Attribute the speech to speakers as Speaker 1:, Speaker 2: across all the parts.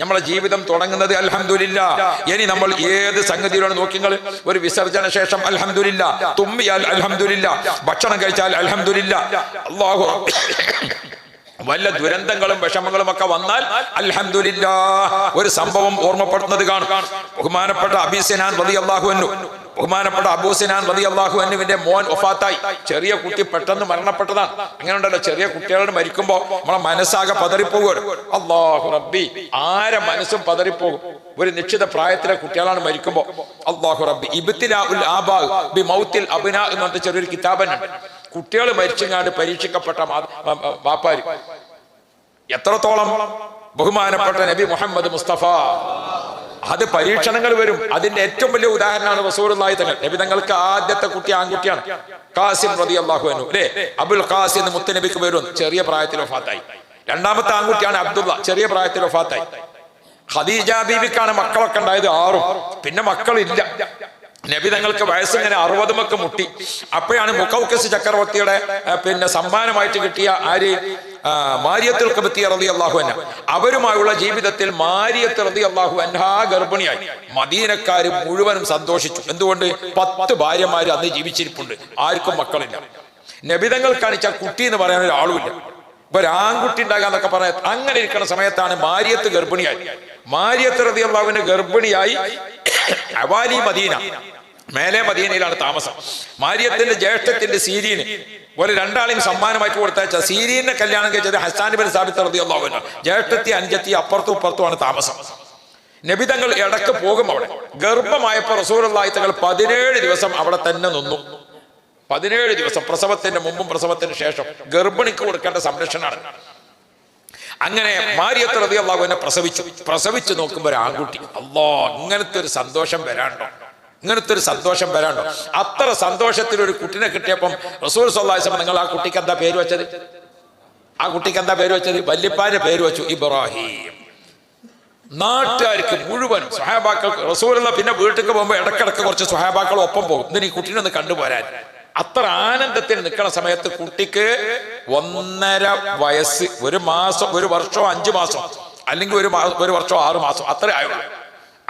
Speaker 1: നമ്മളെ ജീവിതം തുടങ്ങുന്നത് അലഹമില്ല ഇനി നമ്മൾ ഏത് സംഗതിയിലാണ് നോക്കിങ്ങൾ ഒരു വിസർജന ശേഷം അലഹമില്ല തുമ്മിയാൽ അലഹമില്ല ഭക്ഷണം കഴിച്ചാൽ അലഹമില്ല അള്ളാഹു വല്ല ദുരന്തങ്ങളും വിഷമങ്ങളും ഒക്കെ വന്നാൽ അലഹമില്ല ഒരു സംഭവം ഓർമ്മപ്പെടുന്നത് കാണും. ബഹുമാനപ്പെട്ട അബീസിനാൻ റതി അള്ളാഹുവിനു ബഹുമാനപ്പെട്ട അബൂസിനാൻ റതി അള്ളാഹുവിന്റെ മോൻ ഒഫാത്തായി ചെറിയ കുട്ടി പെട്ടെന്ന് മരണപ്പെട്ടതാണ്. അങ്ങനെ ഉണ്ടല്ലോ ചെറിയ കുട്ടികളോട് മരിക്കുമ്പോ നമ്മളെ മനസ്സാകെ പതറിപ്പോകുമല്ലോ. അള്ളാഹു റബ്ബി ആരെ മനസ്സും പതറിപ്പോകും? ഒരു നിശ്ചിത പ്രായത്തിലെ കുട്ടികളാണ് മരിക്കുമ്പോ. അള്ളാഹു റബ്ബി ഇബിത്തിൽ ആബാ ബി അബിന എന്ന് പറഞ്ഞ ചെറിയൊരു കിതാബനുണ്ട് കുട്ടികൾ മരിച്ചങ്ങാണ്ട് പരീക്ഷിക്കപ്പെട്ട വാപ്പാര്. എത്രത്തോളം ബഹുമാനപ്പെട്ട നബി മുഹമ്മദ് മുസ്തഫ? അത് പരീക്ഷണങ്ങൾ വരും. അതിന്റെ ഏറ്റവും വലിയ ഉദാഹരണമാണ് റസൂലുള്ളാഹി തങ്ങൾ. നബിതങ്ങൾക്ക് ആദ്യത്തെ കുട്ടി ആൺകുട്ടിയാണ്. കാസിം റതി അള്ളാഹു അനു അല്ലേ? അബുൽ ഖാസിം എന്ന് മുത്തനബിക്ക് വരും ചെറിയ പ്രായത്തിൽ വഫാത്തായി. രണ്ടാമത്തെ ആൺകുട്ടിയാണ് അബ്ദുള്ള. ചെറിയ പ്രായത്തിൽ വഫാത്തായി. ഖദീജ ബീവിക്കാണ് മക്കളൊക്കെ ഉണ്ടായത് ആറും. പിന്നെ മക്കളില്ല. നബി തങ്ങൾക്ക് വയസ്സിങ്ങനെ അറുപതുമൊക്കെ മുട്ടി. അപ്പോഴാണ് മുക്കൗക്കസ് ചക്രവർത്തിയുടെ പിന്നെ സമ്മാനമായിട്ട് കിട്ടിയ ആര്? മാരിയത്തിൽ മാരിയത്തുൽ കബത്തി റതി അള്ളാഹു അന്ന അവരുമായുള്ള ജീവിതത്തിൽ മാരിയത്ത് റതി അള്ളാഹു അൻഹാ ഗർഭിണിയായി. മദീനക്കാര് മുഴുവനും സന്തോഷിച്ചു. എന്തുകൊണ്ട്? പത്ത് ഭാര്യമാര് അന്ന് ജീവിച്ചിരിപ്പുണ്ട്. ആർക്കും മക്കളില്ല. നബിതങ്ങൾ കാണിച്ച കുട്ടി എന്ന് പറയാൻ ഒരാളുമില്ല. ഇപ്പൊ ഒരാൺകുട്ടി ഉണ്ടാകാന്നൊക്കെ പറയാം അങ്ങനെ ഇരിക്കുന്ന സമയത്താണ് മാരിയത്ത് ഗർഭിണിയായി. മാരിയത്ത് റതി അള്ളാഹുവിന്റെ ഗർഭിണിയായി. അവാലി മദീന. മേലെ മദീനയിലാണ് താമസം. മാര്യത്തിന്റെ ജ്യേഷ്ഠത്തിന്റെ സീരീന് ഒരു രണ്ടാളെയും സമ്മാനമായിട്ട് കൊടുത്തയച്ച സീരീനെ കല്യാണം കഴിച്ചത് ഹസാൻ ബിൻ സാബിത്ത് റതി അള്ളാഹുവിന് ജ്യേഷ്ഠത്തി അഞ്ചത്തി അപ്പുറത്തും ഇപ്പുറത്തുമാണ് താമസം. നബിതങ്ങൾ ഇടയ്ക്ക് പോകും അവിടെ. ഗർഭമായപ്പോ റസൂലി തങ്ങൾ പതിനേഴ് ദിവസം അവിടെ തന്നെ നിന്നു. പതിനേഴ് ദിവസം പ്രസവത്തിന്റെ മുമ്പും പ്രസവത്തിന് ശേഷം ഗർഭിണിക്ക് കൊടുക്കേണ്ട സംരക്ഷണമാണ്. അങ്ങനെ മാരിയത്ത് റതിയുള്ള പ്രസവിച്ചു. പ്രസവിച്ചു നോക്കുമ്പോൾ ഒരു ആൺകുട്ടി. അല്ലോ ഇങ്ങനത്തെ ഒരു സന്തോഷം വരാണ്ടോ ഇങ്ങനത്തെ ഒരു സന്തോഷം വരാണ്ടോ? അത്ര സന്തോഷത്തിൽ ഒരു കുട്ടിനെ കിട്ടിയപ്പം റസൂൽ സമയം നിങ്ങൾ ആ കുട്ടിക്ക് എന്താ പേര് വെച്ചത്? ആ കുട്ടിക്ക് എന്താ പേര് വെച്ചത്? വല്യപ്പാന്റെ പേര് വെച്ചു ഇബ്രാഹിം. നാട്ടുകാർക്ക് മുഴുവൻ സ്വഹാബാക്കൾ റസൂലുള്ള പിന്നെ വീട്ടിലേക്ക് പോകുമ്പോൾ ഇടക്കിടക്ക് കുറച്ച് സ്വഹാബാക്കൾ ഒപ്പം പോകും. ഇതിന് ഈ കുട്ടീനെ ഒന്ന് കണ്ടുപോരാൻ. അത്ര ആനന്ദത്തിൽ നിൽക്കുന്ന സമയത്ത് കുട്ടിക്ക് ഒന്നര വയസ്സ് ഒരു മാസം ഒരു വർഷം അഞ്ചു മാസം അല്ലെങ്കിൽ ഒരു ഒരു വർഷം ആറു മാസം അത്ര ആയുള്ളൂ.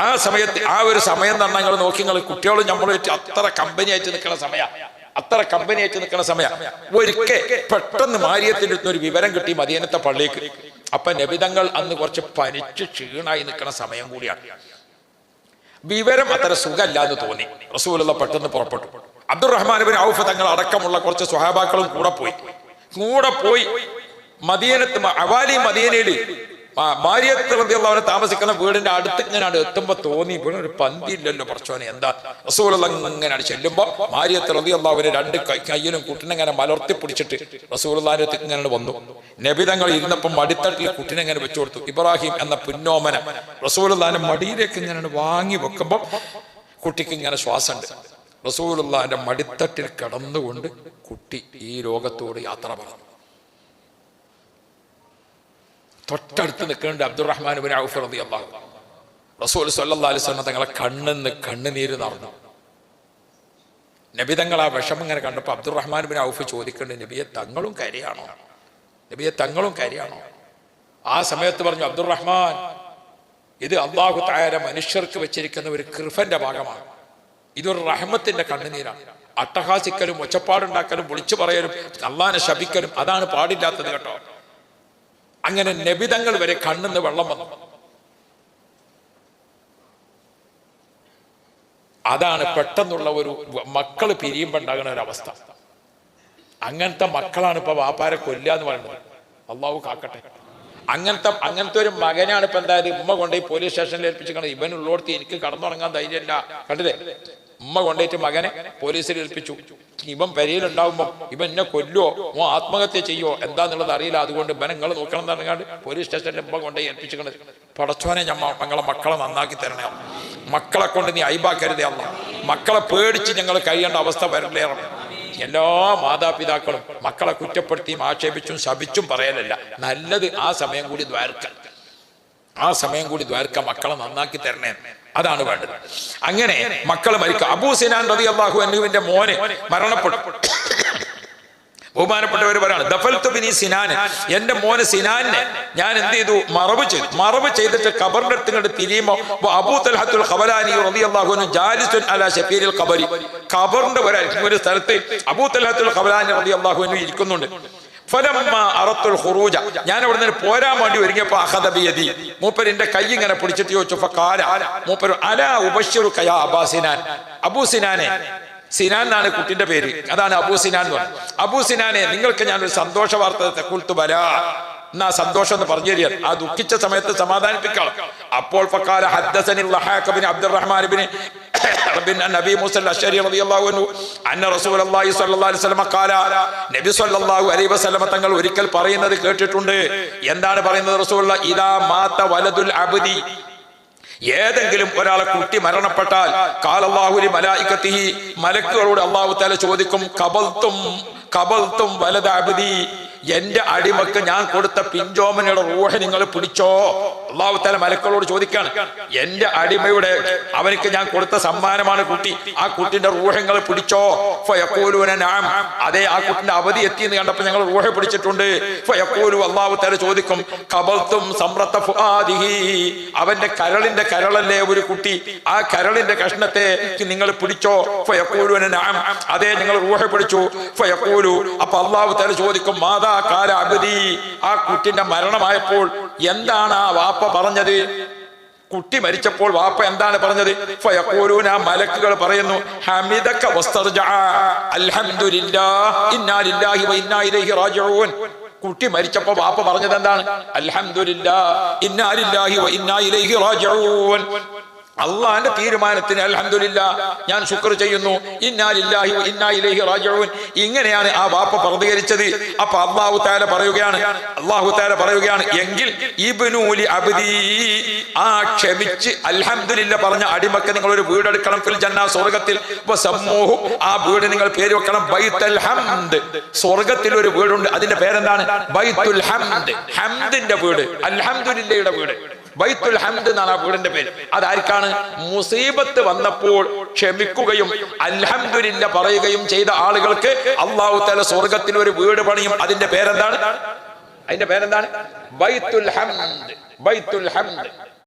Speaker 1: ആ സമയത്ത് ആ ഒരു സമയം തന്നെ നിങ്ങൾ നോക്കി നിങ്ങൾ കുട്ടികളും വെച്ച് അത്ര കമ്പനി ആയിട്ട് നിൽക്കുന്ന സമയമാണ് അത്ര കമ്പനി ആയിട്ട് നിൽക്കുന്ന സമയം. ഒരിക്കൽ പെട്ടെന്ന് മാരിയത്തിന്റെ അടുത്ത് ഒരു വിവരം കിട്ടി മദീനത്തെ പള്ളിക്ക്. അപ്പൊ നബിതങ്ങൾ അന്ന് കുറച്ച് പനിച്ച് ക്ഷീണായി നിൽക്കുന്ന സമയം കൂടിയാണ്. വിവരം അത്ര സുഖമല്ല എന്ന് തോന്നി. റസൂലുള്ള പെട്ടെന്ന് പുറപ്പെട്ടു. അബ്ദുറഹ്മാൻ ബിൻ ഔഫ് തങ്ങൾ അടക്കമുള്ള കുറച്ച് സ്വഹാബാക്കളും കൂടെ പോയി. കൂടെ പോയി മദീനത്ത് അവാലി മദീനയിൽ റളിയല്ലാഹു താമസിക്കുന്ന വീടിന്റെ അടുത്ത് ഇങ്ങനെ എത്തുമ്പോ തോന്നി ഇവിടെ ഒരു പന്തി ഇല്ലല്ലോ പറച്ചോനെ എന്താ? റസൂലുള്ള ഇങ്ങനെ ചെല്ലുമ്പോ മാരിയത്ത് അവർ രണ്ട് കയ്യിലും കുട്ടിനെ ഇങ്ങനെ മലർത്തി പിടിച്ചിട്ട് റസൂലുള്ളാഹിന്റെ അടുത്ത് ഇങ്ങനെ വന്നു. നബിതങ്ങൾ ഇരുന്നപ്പം മടിത്തട്ടിൽ കുട്ടിനെ ഇങ്ങനെ വെച്ചു കൊടുത്തു. ഇബ്രാഹിം എന്ന പിന്നോമന റസൂലുള്ളാന്റെ മടിയിലേക്ക് ഇങ്ങനെ വാങ്ങി വെക്കുമ്പോ കുട്ടിക്ക് ഇങ്ങനെ ശ്വാസമുണ്ട്. റസൂലുള്ളാഹിന്റെ മടിത്തട്ടിൽ കിടന്നുകൊണ്ട് കുട്ടി ഈ ലോകത്തോട് യാത്ര പറഞ്ഞു. തൊട്ടടുത്ത് നിൽക്കുന്നുണ്ട് അബ്ദുറഹ്മാൻ ബിൻ ഔഫ് റളിയല്ലാഹു റസൂൽ സല്ലാ വസല്ലം തങ്ങളെ കണ്ണെന്ന് കണ്ണുനീര് നടന്നു നബി തങ്ങൾ ആ വിഷമം ഇങ്ങനെ കണ്ടപ്പോൾ അബ്ദുറഹ്മാൻ ബിൻ ഔഫ് ചോദിക്കുന്നുണ്ട് നബിയെ തങ്ങളും കരയാണോ? നബിയെ തങ്ങളും കരയാണോ? ആ സമയത്ത് പറഞ്ഞു അബ്ദുറഹ്മാൻ ഇത് അള്ളാഹു താര മനുഷ്യർക്ക് വെച്ചിരിക്കുന്ന ഒരു കൃഫന്റെ ഭാഗമാണ്. ഇതൊരു റഹ്മത്തിന്റെ കണ്ണുനീരാണ്. അട്ടഹാസിക്കലും ഒച്ചപ്പാടുണ്ടാക്കലും വിളിച്ചു പറയലും അള്ളാനെ ശപിക്കലും അതാണ് പാടില്ലാത്തത് കേട്ടോ. അങ്ങനെ നബിതങ്ങൾ വരെ കണ്ണിന്ന് വെള്ളം വന്നു. അതാണ് പെട്ടെന്നുള്ള ഒരു മക്കൾ പിരിയുമ്പോൾ ഉണ്ടാകുന്ന ഒരു അവസ്ഥ. അങ്ങനത്തെ മക്കളാണ് ഇപ്പൊ വാപ്പാരെ കൊല്ലുക എന്ന് പറയുന്നത്. അള്ളാഹു കാക്കട്ടെ. അങ്ങനത്തെ അങ്ങനത്തെ ഒരു മകനാണ് ഇപ്പൊ എന്തായാലും ഉമ്മ കൊണ്ടുപോയി പോലീസ് സ്റ്റേഷനിൽ ഏൽപ്പിച്ചിരിക്കണം ഇവൻ ഉള്ളോടത്ത് എനിക്ക് കടന്നുറങ്ങാൻ ധൈര്യമില്ല. കണ്ടില്ലേ? ഉമ്മ കൊണ്ടേറ്റ് മകനെ പോലീസിൽ ഏൽപ്പിച്ചു. ഇവൻ പെരയിലുണ്ടാവുമ്പോ ഇവൻ എന്നെ കൊല്ലുവോ? ഓ ആത്മഹത്യ ചെയ്യോ എന്താന്നുള്ളത് അറിയില്ല. അതുകൊണ്ട് ഇവൻ നിങ്ങൾ നോക്കണം എന്ന് പറഞ്ഞാണ്ട് പോലീസ് സ്റ്റേഷനിൽ ഉമ്മ കൊണ്ടുപോയി ഏൽപ്പിച്ചിരിക്കണത് പടച്ചോനെ ഞമ്മ ഞങ്ങളെ മക്കളെ നന്നാക്കി തരണേ മക്കളെ കൊണ്ട് നീ അയബാക്കരുതേ അല്ല മക്കളെ പേടിച്ച് ഞങ്ങൾ കഴിയേണ്ട അവസ്ഥ വരില്ലേറെ എല്ലാ മാതാപിതാക്കളും മക്കളെ കുറ്റപ്പെടുത്തിയും ആക്ഷേപിച്ചും ശപിച്ചും പറയലല്ല. നല്ലത് ആ സമയം കൂടി ദ്വാരക്ക. ആ സമയം കൂടി ദ്വാരക്ക മക്കളെ നന്നാക്കി തരണേ. അതാണ് വേണ്ടത്. അങ്ങനെ മക്കൾ മരിക്കുക അബൂ സിനാൻ റതി അള്ളാഹു അനുവിന്റെ മോനെ മരണപ്പെട്ടു. ബഹുമാനപ്പെട്ടവർ പറയാണ് ദഫൽത്തുബിനി സിനാൻ. എന്റെ മോന് സിനാനെ ഞാൻ എന്ത് ചെയ്തു? മറവ് ചെയ്തു. മറവ് ചെയ്തിട്ട് ഖബറിന്റെ അടുത്ത് ഇങ്ങോട്ട് അബൂ തൽഹത്തുൽ ഖബലാനി റബി അൻഹു ജാലിസുൻ അലാ ഷഫീരിൽ ഖബരി. ഖബറിന്റെ ഒരു സ്ഥലത്ത് അബൂ തൽഹത്തുൽ ഖബലാനി റബി അൻഹു ഇരിക്കുന്നുണ്ട്. ഖുറൂജ. ഞാൻ അവിടെ നിന്ന് പോരാൻ വേണ്ടി ഒരുങ്ങിയപ്പോ അഹദബിയതി മൂപ്പർ എന്റെ കൈ ഇങ്ങനെ പിടിച്ചിട്ട് ചോദിച്ചു മൂപ്പർ അലാ ഉബശ്ശിറു കയാ അബാ അബൂ സിനാനെ. സിനാൻ എന്നാണ് കുട്ടിന്റെ പേര്. അതാണ് അബൂ സിനാൻ എന്ന് അബൂ സിനാനെ നിങ്ങൾക്ക് ഞാൻ ഒരു സന്തോഷ വാർത്ത കുൽത്തു ബലാ. എന്നാ സന്തോഷം എന്ന് പറഞ്ഞു തരിക ആ ദുഃഖിച്ച സമയത്ത് സമാധാനിപ്പിക്കണം. അപ്പോൾ നബി റസൂലുള്ളാഹി അലൈഹി വസല്ലം നബി സ്വല്ലല്ലാഹു അലൈഹി തങ്ങൾ ഒരിക്കൽ പറയുന്നത് കേട്ടിട്ടുണ്ട്. എന്താണ് പറയുന്നത് റസൂലുള്ള? ഇദാ മാത വലദുൽ അബ്ദി. ഏതെങ്കിലും ഒരാളെ കുട്ടി മരണപ്പെട്ടാൽ കാലല്ലാഹുലി മലായിക്കത്തിഹി മലക്കുകളോട് അള്ളാഹു താല ചോദിക്കും കബൽത്തും കബൽത്തും വലതാബിദി എന്റെ അടിമക്ക് ഞാൻ കൊടുത്ത പിഞ്ചോമനയുടെ റൂഹ നിങ്ങൾ പിടിച്ചോ? അള്ളാഹുത്താല മലക്കളോട് ചോദിക്കാണ്. എന്റെ അടിമയുടെ അവനക്ക് ഞാൻ കൊടുത്ത സമ്മാനമാണ് കുട്ടി. ആ കുട്ടിന്റെ റൂഹങ്ങൾ പിടിച്ചോ? നഅം അതെ ആ കുട്ടിന്റെ അവധി എത്തി എന്ന് കണ്ടപ്പോ ഞങ്ങൾ റൂഹ പിടിച്ചിട്ടുണ്ട്. ഫയഖൂലു അള്ളാഹു താല ചോദിക്കും കബൽത്തും സമ്രദ്ധി അവന്റെ കരളിന്റെ കരളല്ലേ ഒരു കുട്ടി? ആ കരളിന്റെ കഷ്ണത്തെ നിങ്ങൾ പിടിച്ചോ? നഅം അതെ നിങ്ങൾ റൂഹ പിടിച്ചു. അപ്പൊ അള്ളാഹുത്താല ചോദിക്കും മാതാ കാല അബദി ആ കുട്ടിന്റെ മരണമായപ്പോൾ എന്താണ് ആ വാപ്പ പറഞ്ഞത്? കുട്ടി മരിച്ചപ്പോൾ വാപ്പ എന്താണ് പറഞ്ഞത്? മലക്കുകൾ പറയുന്നു വസ്തർജഅ അൽഹംദുലില്ലാ ഇന്നാ ലില്ലാഹി വ ഇന്നാ ഇലൈഹി റാജിഊൻ. കുട്ടി മരിച്ചപ്പോ വാപ്പ പറഞ്ഞത് എന്താണ്? അൽഹംദുലില്ലാഹ് ഇന്നാ ലില്ലാഹി വ ഇന്നാ ഇലൈഹി റാജിഊൻ. അള്ളാന്റെ തീരുമാനത്തിന് അൽഹംദുലില്ലാ ഞാൻ ശുക്ർ ചെയ്യുന്നു. ഇന്നാലില്ലാഹി വ ഇന്നാ ഇലൈഹി റാജിഊൻ. ഇങ്ങനെയാണ് ആ വാപ്പ പ്രതികരിച്ചത്. അപ്പൊ അള്ളാഹു താല പറയുകയാണ് അള്ളാഹു താല പറയുകയാണ് എങ്കിൽ ഇബ്നൂലി അബ്ദി. ആ ക്ഷമിച്ച് അൽഹംദുലില്ല പറഞ്ഞ അടിമക്ക് നിങ്ങൾ ഒരു വീടെടുക്കണം ഫിൽ ജന്ന സ്വർഗത്തിൽ. സമൂഹം ആ വീട് നിങ്ങൾ പേര് വെക്കണം ബൈത്തുൽ ഹംദ്. സ്വർഗത്തിൽ ഒരു വീടുണ്ട്. അതിന്റെ പേരെന്താണ്? ബൈത്തുൽ ഹംദ്. ഹംദിന്റെ വീട്. അൽഹംദുലില്ലയുടെ വീട്. ബൈത്തുൽ ഹംദ് എന്നാണ് ആ വീടിന്റെ പേര്. അതാർക്കാണ്? മുസീബത്ത് വന്നപ്പോൾ ക്ഷമിക്കുകയും അൽഹംദുലില്ല പറയുകയും ചെയ്ത ആളുകൾക്ക് അള്ളാഹു തല സ്വർഗത്തിൽ ഒരു വീട് പണിയും. അതിന്റെ പേരെന്താണ്? അതിന്റെ പേരെന്താണ്? ബൈത്തുൽ ഹംദ്. ബൈത്തുൽ ഹംദ്.